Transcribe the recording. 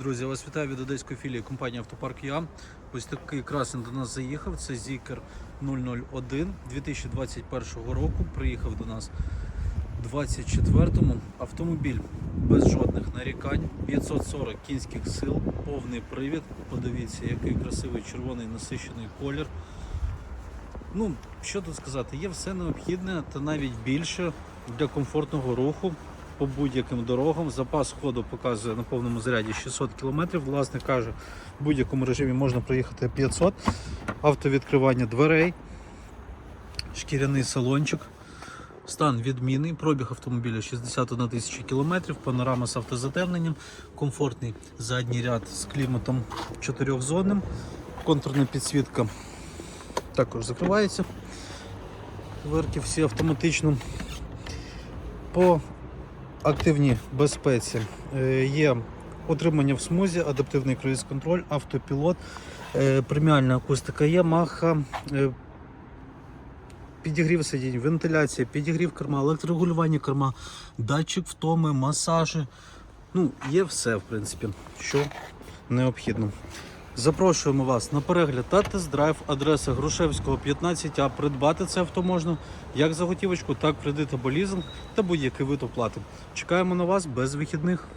Друзі, вас вітаю від одеської філії компанії Автопарк Я. Ось такий красень до нас заїхав. Це Zikr 001 2021 року. Приїхав до нас 24-му. Автомобіль без жодних нарікань, 540 кінських сил, повний привід. Подивіться, який красивий червоний насичений колір. Ну, що тут сказати, є все необхідне та навіть більше для комфортного руху по будь-яким дорогам. Запас ходу показує на повному заряді 600 км. Власник каже, в будь-якому режимі можна проїхати 500. Автовідкривання дверей, шкіряний салончик. Стан відмінний, пробіг автомобіля 61 тисяча кілометрів, панорама з автозатемненням, комфортний задній ряд з кліматом чотирьохзонним, контурна підсвітка також закривається. Дверки всі автоматично. По активній безпеці е, є отримання в смузі, адаптивний круїз-контроль, автопілот, е, преміальна акустика є, маха, е, підігрів сидінь, вентиляція, підігрів керма, електрорегулювання керма, датчик втоми, масажі. Ну, є все, в принципі, що необхідно. Запрошуємо вас на перегляд та тест-драйв адреса Грушевського 15А. Придбати це авто можна як за готівочку, так кредит або лізинг та будь-який вид оплати. Чекаємо на вас без вихідних.